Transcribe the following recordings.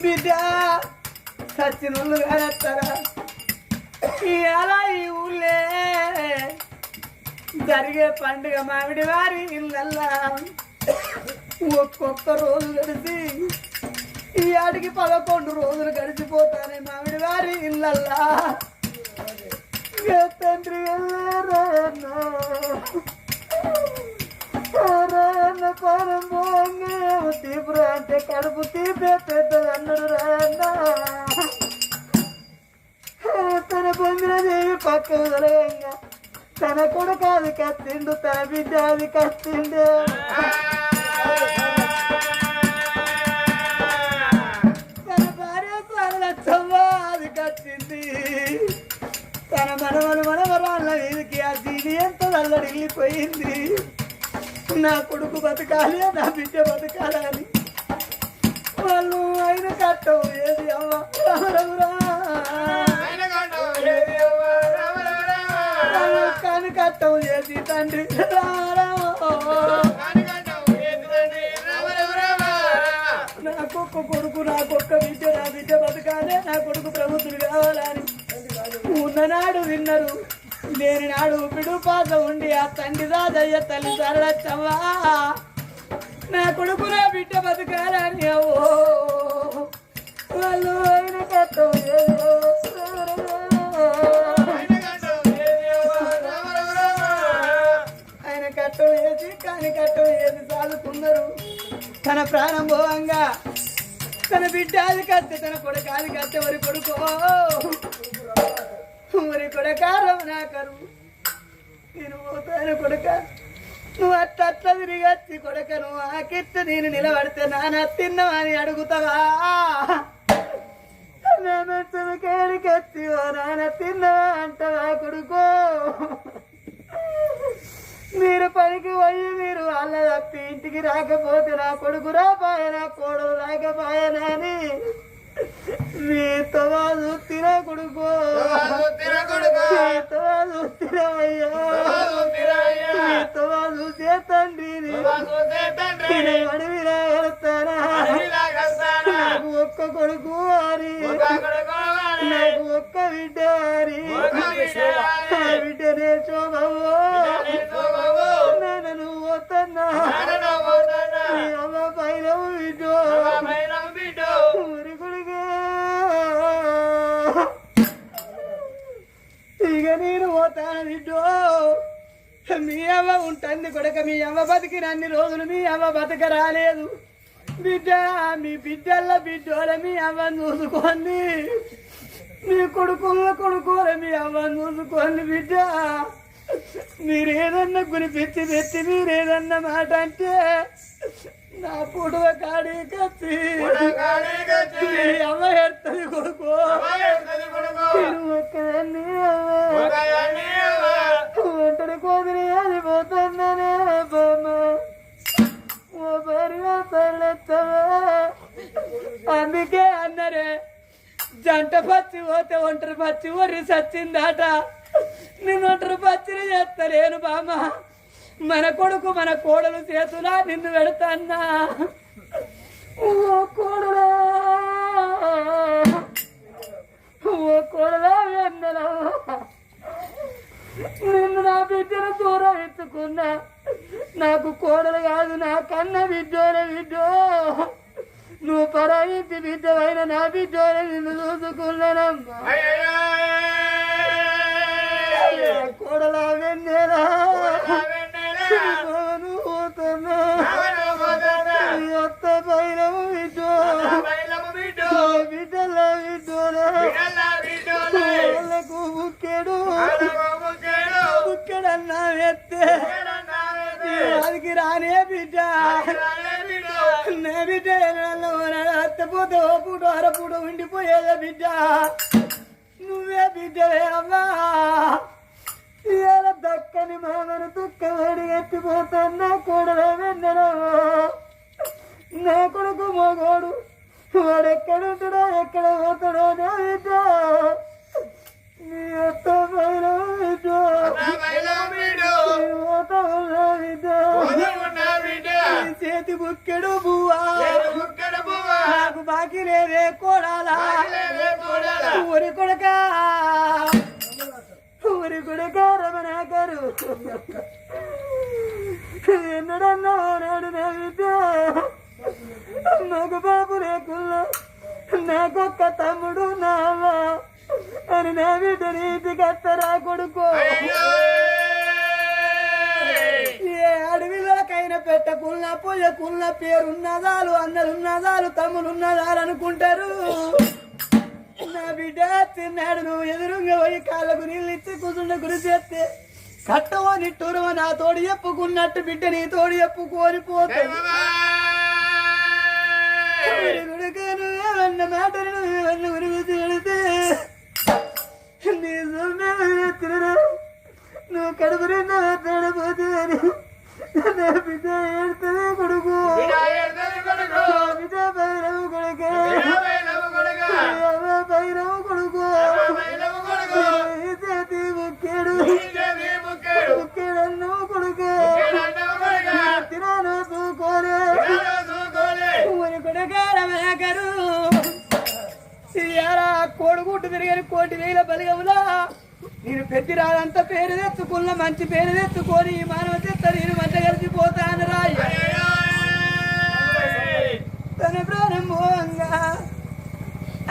బిడ్డా సచిన వాళ్ళు కానస్తారా ఇలా ఈ ఊళ్ళే జరిగే పండుగ మామిడి వారి ఇళ్ళల్లా. ఒక్కొక్క రోజు గడిచి ఈ ఆడికి పదకొండు రోజులు గడిచిపోతానే మామిడి వారి ఇళ్ళల్లా. తండ్రి వెళ్ళారా కడుపు తీపే పెద్దది అన్నాడు రాన్న తన పొందిన దేవి పక్క వదలయంగా తన కొడుకు అది కత్తిండు తన బిడ్డ అది కత్తిండు. తన భార్య పాలచ్చవ్వ అది కత్తింది తన మనవలు మనవరాళ్ళ వీధికి ఆ దీని ఎంత నల్లడిల్లిపోయింది? నా కొడుకు బతకాలి నా బిడ్డ బతకాలని వాళ్ళు ఆయన కట్టవు. ఏది కాని కట్టవు. ఏది తండ్రి. నాకొక్క కొడుకు నాకొక్క బిడ్డ నా బిడ్డ బతకాలే. నా కొడుకు ప్రభుత్వం కావాలని ఉన్ననాడు విన్నరు. లేని నాడు పిడు పాత ఉండి ఆ తండ్రి రాజయ్య తల్లి సరళచ్చవ్వా నా కొడుకు నా బిడ్డ బతకాలని అవ్వో. వాళ్ళు ఆయన కట్టం ఏదో. ఆయన కట్టం వేసి కాని కట్టం వేసి సాగుతున్నారు. తన ప్రాణం పోవంగా. తన బిడ్డ అది కత్తి తన కొడుకు అది కత్తి వరి కొడుకో. మరి కొడక రమణాకరు. నేను పోతాను కొడక. నువ్వు అట్ట అట్లా తిరిగచ్చి కొడకను. కొడక నేను నిలబడితే నాన్న తిన్నవని అడుగుతావా? కేడికెత్తి ఓ నాన్న తిన్నవా అంటవా కొడుకో? మీరు పనికి పోయి మీరు వాళ్ళ తప్పి ఇంటికి రాకపోతే నా కొడుకు రాపాయ నా కోడలు రాకపోయానని మీతో తిన కొడుకో. ఉంటుంది కొడక మీ అమ్మ బతికిన అన్ని రోజులు మీ అమ్మ బతక రాలేదు. బిడ్డ మీ బిడ్డల్ల బిడ్డోల మీ అమ్మని చూసుకోండి మీ కొడుకుల కొడుకోల మీ అమ్మని చూసుకోండి బిడ్డ. మీరేదన్నా గురిపెట్టి పెట్టి మీరేదన్నా మాట అంటే నా పుడవ కాడి కత్తి. అమ్మ ఎడుతుంది కొడుకో. నేను ఒక్కదాన్ని. అందుకే అన్నరే జంట పచ్చి పోతే ఒంటరి పచ్చి ఒర్రి సచ్చిందాట. నేను ఒంటరి పచ్చిని చేస్తలేను బామ్మ. మన కొడుకు మన కోడలు చేతులా నిన్ను పెడతాన్నా. ఓ కోడలా. ఓ కోడలా వెన్నలా. నిన్ను నా బిడ్డను దూరం ఎత్తుకున్నా. నాకు కోడలు కాదు నా కన్న బిడ్డోల బిడ్డో. నువ్వు పరాయించి బిడ్డవైన నా బిడ్డోల నిన్ను చూసుకున్నానమ్మా. కోడలా వెన్నెలా? పోతున్నా. అత్త పైన బిడ్డో ఉండిపోయేదే బిడ్డ నువ్వే బిడ్డవే అమ్మా. ఇవాళ దక్కని మామను దుఃఖమడి ఎత్తిపోతున్నా కూడలే వెన్నరావు నా కొడుకు మగోడు వాడెక్కడుంటాడో ఎక్కడ పోతాడో నా బిడ్డ. చేతి బుక్కెడు బువ్వా నాకు బాకీ లేదే కోడాలా ఊరి కొడక ఊరి కొడక రమణాకరు ఎన్నడన్నా నాడు నా నాకు బాబు లేకున్నా నాకొక్క తమ్ముడు నావా అని నా బిడ్డ నీతి కత్తరా కొడుకో. ఏ అడవిలకైనా పెట్టకున్న పొయ్యకున్న పేరున్నదాలు అందరున్నదాలు తమ్ములున్నదాలు అనుకుంటారు. నా బిడ్డ తిన్నాడు నువ్వు ఎదురుగా పోయి కాళ్ళకు నీళ్ళు ఇచ్చి కూర్చుండ గురి చేస్తే కట్టవో నిట్టూరవ నా తోడు చెప్పుకున్నట్టు బిడ్డ నీ తోడు చెప్పుకొని పోతాడు. ఏమన్న మాటలు కొడుకు. అవ్వ భైరవు కొడుకు వినాయకుడి కొడుకు. ఈ చేతి ముక్కేడు నీకేది ముక్కేడు. ముక్కేడన్ను కొడుకు నీకేదన్నవు కొడుకు. తినాను తూకోలే కోడిగుడ్డు తిరిగారు కోటి వేల బలిగములా నేను పెద్ద రాదంతా పేరు తెచ్చుకున్న మంచి పేరు తెచ్చుకొని ఈ మానవ చెత్త నేను మంట కలిసిపోతాను రాయ తన ప్రారంభంగా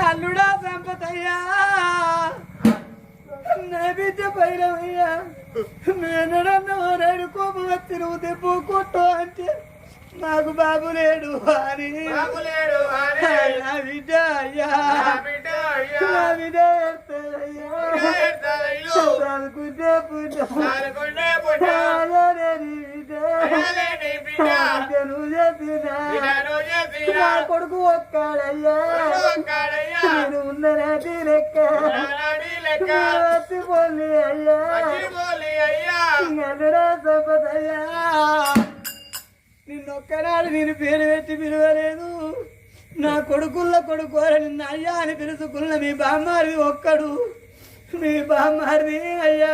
అల్లుడా సంపతయ్యా. నా బిడ్డ పైరవయ్యా నేనడన్నా కోపం వచ్చి నువ్వు దెబ్బ కొట్టు అంటే నాకు బాబు లేడు అని. నా బిడ్డ అయ్యా. నా బిడ్డ అయ్యా. నా కొడుకు ఒక్కడయ్యా. నేను ఉన్ననాటి లెక్క. అయ్యా. అయ్యా. సంపదయ్యా. నిన్నొక్కనాడు నేను పేరు పెట్టి పిలవలేదు. నా కొడుకుల్ల కొడుకు నిన్న అయ్యా అని పిలుచుకున్న మీ బామ్మారి ఒక్కడు. మీ బామ్మారి అయ్యా.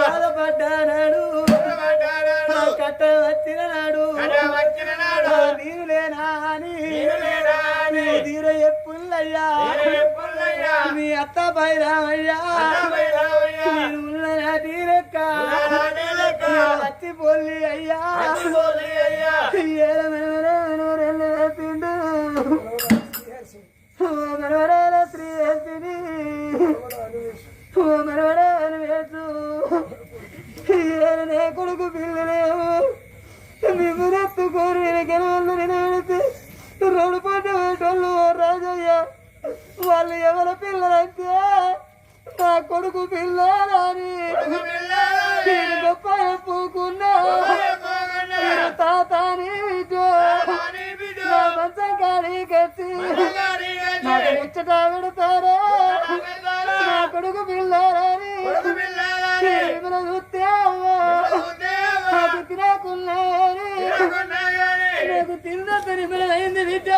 బాధపడ్డానాడు. కట్ట వచ్చిన నాడు. నీవు లేనా అని. తీర ఎప్పుల్లయ్యా. మీ అత్త రావయ్యా. నేను ఉన్న నాటి లెక్క నానాడి లెక్క. అత్తి పొల్లి అయ్యా. ఓ మనవరాల శ్రీ వేసిని. ఓ మనవరాలు వేసు. ఏలనే కొడుకు పిల్లలేవు మిమ్మరెత్తుకోరు గెలవల్లు నిలబెడితే రోడ్డు పడ్డ వాళ్ళు రాజయ్య వాళ్ళు ఎవరి పిల్లలంటే నా కొడుకు కొడుకు పిల్లాడు. నేను. తాతాని మంచం కట్టి. ముచ్చట పెడతారా నాగదారా. నా కొడుకు ఉద్దేవా. నాకు గాని. నాకు బిడ్డ.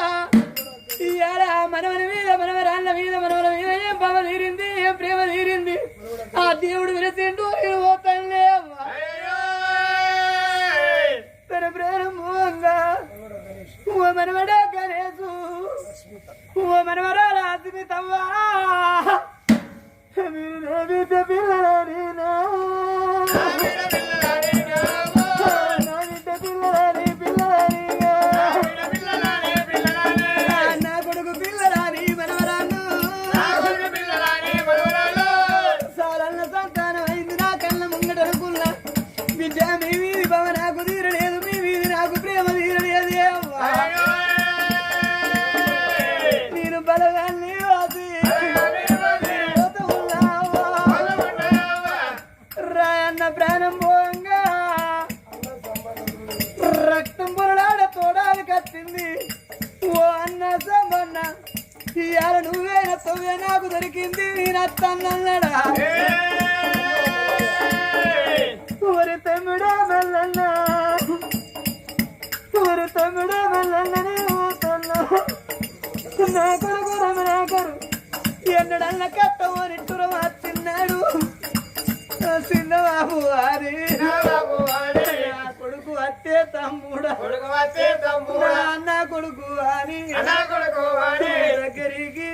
ఇవాళ మనవల మీద మనవరాళ్ళ మీద మనవల మీద ఏం బావ తీరింది ఏం ప్రేమ తీరింది ఆ దేవుడు విరచిండు మనవడా గణేశు ఓ మనవరాల అద్భుతవ్వా మీరు నా నా కొడుకు రమణాకరు ఎన్నడన్న కట్టమని తురం వచ్చిన్నాడు చిన్న బాబు వారి బాబు వారి. కొడుకు అత్తే తమ్ముడు కొడుకు అత్తే తమ్ముడు అన్న కొడుకు వారి అన్న కొడుకు వారి దగ్గరికి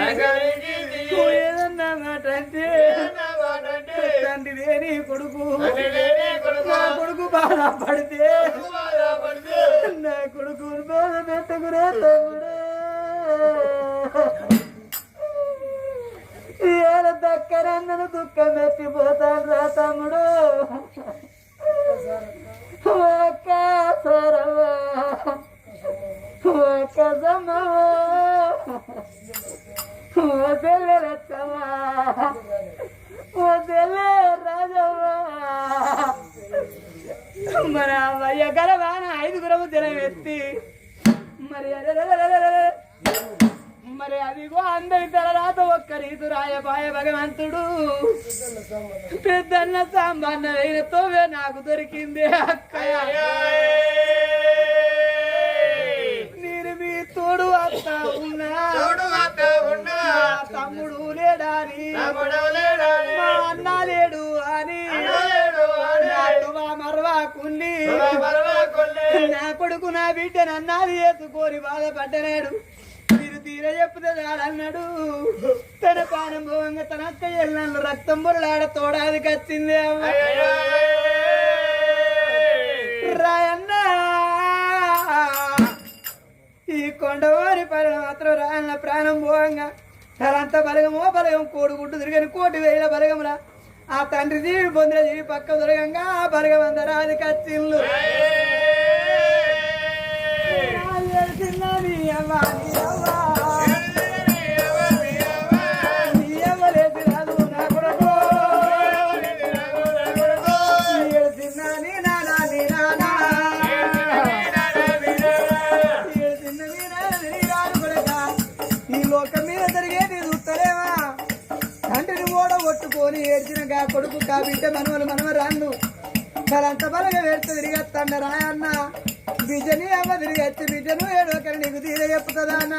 దగ్గరికి తీయి. ఏదన్నా మాట అంటే తండ్రి లేని కొడుకు కొడుకు. బాధ పడితే దక్కరన్నను దుఃఖం ఎత్తిపోతాను రా తమ్ముడు. ఒక్క సరవా ఒక్క సమ్మవా ఓ తెల్లె రచ్చవా రాజవా మన అయ్య గరవా ఐదుగురము దినం మరి అదిగో అందరి తలరాత ఒక్క రీతు రాయబాయ భగవంతుడు. పెద్దన్న సాంబాన్న వేయిన తోవే నాకు దొరికింది అక్కయ్య నేను మీ తోడు వస్తా ఉన్నా. తోడు అత్త ఉన్నా. తమ్ముడు లేడాని. మా అన్న లేడు అని. అన్న లేడు అని. నాకు మా మరవా కుండి తువా మరవా కొల్లే. నా కొడుకు నా బిడ్డ నన్నాది చేసుకొని బాధపడ్డనాడు మీరు తీర చెప్పుతే చాలన్నాడు తన పానం తన అక్క ఎల్లాను రక్తం బుర్రలాడ తోడాది కచ్చింది. రాయన్న. ఈ కొండవారి పని మాత్రం రాయన్న ప్రాణం భోగంగా తనంత బలగమో బలగం కోడుగుడ్డు తిరిగని కోటి వేల బలగమురా ఆ తండ్రి జీవి పొందిన జీవి పక్క దొరకంగా ఆ బలగం అందరాది కచ్చిల్లు. చిన్న కొట్టుకొని ఏడ్చిన గా కొడుకు కా బిడ్డ మనవలు మనవరాళ్ళు. మరంత బలగా వేస్తే తిరిగేస్తాండ రాయన్న. బిడ్డని అమ్మ తిరిగేస్తే బిడ్డను ఏడో నీకు తీర చెప్తుందా అన్న?